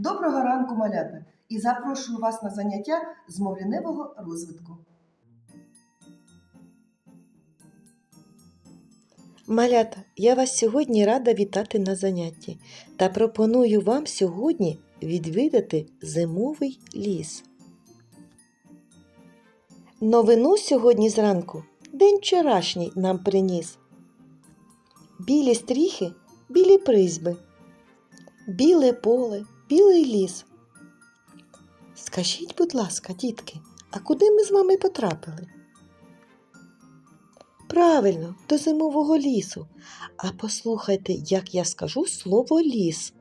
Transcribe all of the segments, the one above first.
Доброго ранку, малята! І запрошую вас на заняття з мовляневого розвитку. Малята, я вас сьогодні рада вітати на занятті та пропоную вам сьогодні відвідати зимовий ліс. Новину сьогодні зранку день вчорашній нам приніс. Білі стріхи, білі призьби, біле поле, білий ліс. Скажіть, будь ласка, дітки, а куди ми з вами потрапили? Правильно, до зимового лісу. А послухайте, як я скажу слово ліс.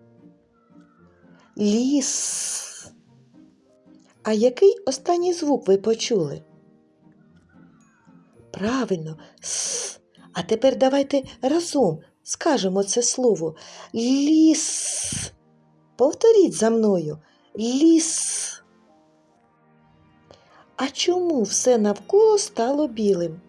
Ліс. А який останній звук ви почули? Правильно, с. А тепер давайте разом скажемо це слово. Ліс. Повторіть за мною. Ліс. А чому все навколо стало білим?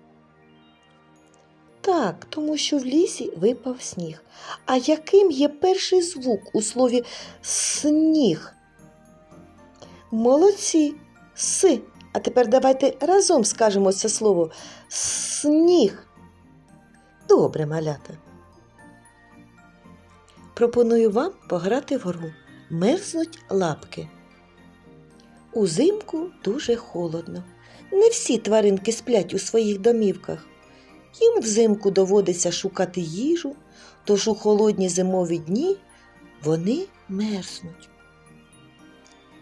Так, тому що в лісі випав сніг. А яким є перший звук у слові сніг? Молодці. Си. А тепер давайте разом скажемо це слово сніг. Добре, малята. Пропоную вам пограти в гру. Мерзнуть лапки. Узимку дуже холодно. Не всі тваринки сплять у своїх домівках. Їм взимку доводиться шукати їжу, тож у холодні зимові дні вони мерзнуть.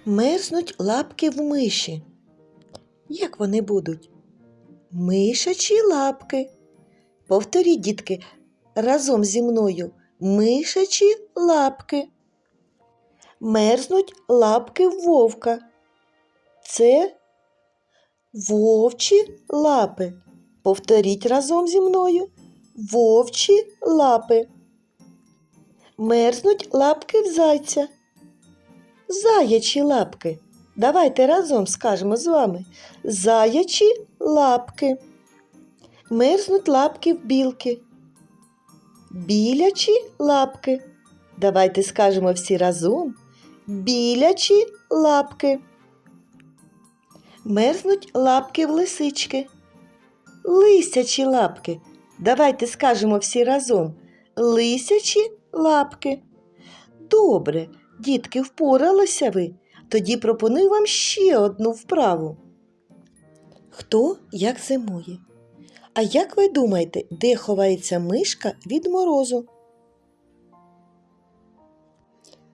Мерзнуть лапки в миші. Як вони будуть? Мишачі лапки. Повторіть, дітки, разом зі мною мишачі лапки. Мерзнуть лапки вовка. Це вовчі лапи. Повторіть разом зі мною вовчі лапи. Мерзнуть лапки в зайця. Заячі лапки. Давайте разом скажемо з вами. Заячі лапки. Мерзнуть лапки в білки. Білячі лапки. Давайте скажемо всі разом. Білячі лапки. Мерзнуть лапки в лисички. Лисячі лапки. Давайте скажемо всі разом. Лисячі лапки. Добре, дітки, впоралися ви. Тоді пропоную вам ще одну вправу. Хто як зимує? А як ви думаєте, де ховається мишка від морозу?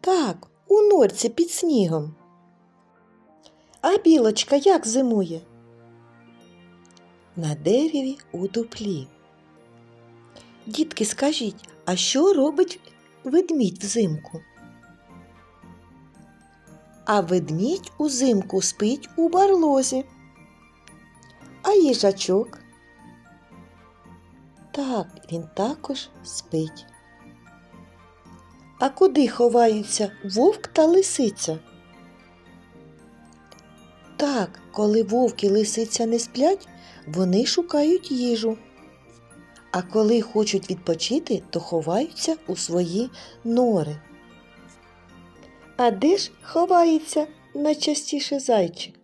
Так, у норці під снігом. А білочка як зимує? На дереві у дуплі. Дітки, скажіть, а що робить ведмідь взимку? А ведмідь узимку спить у барлозі. А їжачок? Так, він також спить. А куди ховаються вовк та лисиця? Так, коли вовк і лисиця не сплять, вони шукають їжу. А коли хочуть відпочити, то ховаються у свої нори. А де ж ховається найчастіше зайчик?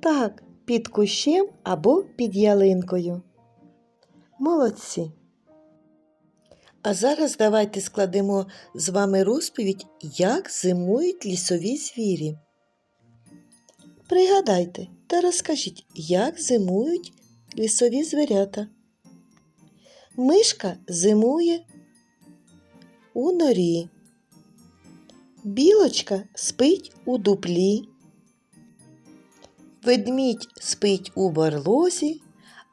Так, під кущем або під ялинкою. Молодці. А зараз давайте складемо з вами розповідь, як зимують лісові звірі. Пригадайте та розкажіть, як зимують лісові звірята. Мишка зимує у норі. Білочка спить у дуплі. Ведмідь спить у барлозі,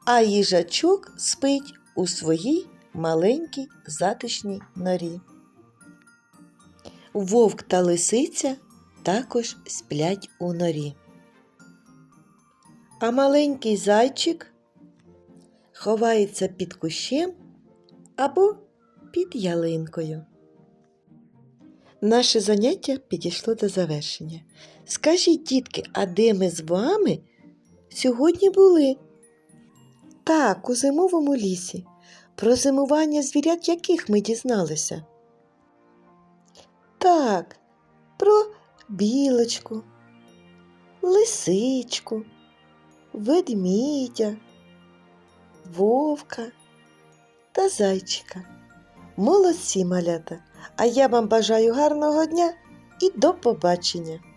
а їжачок спить у своїй маленькій затишній норі. Вовк та лисиця також сплять у норі. А маленький зайчик ховається під кущем або під ялинкою. Наше заняття підійшло до завершення. Скажіть, дітки, а де ми з вами сьогодні були? Так, у зимовому лісі. Про зимування звірят яких ми дізналися? Так, про білочку, лисичку, ведмідя, вовка та зайчика. Молодці малята! А я вам бажаю гарного дня і до побачення!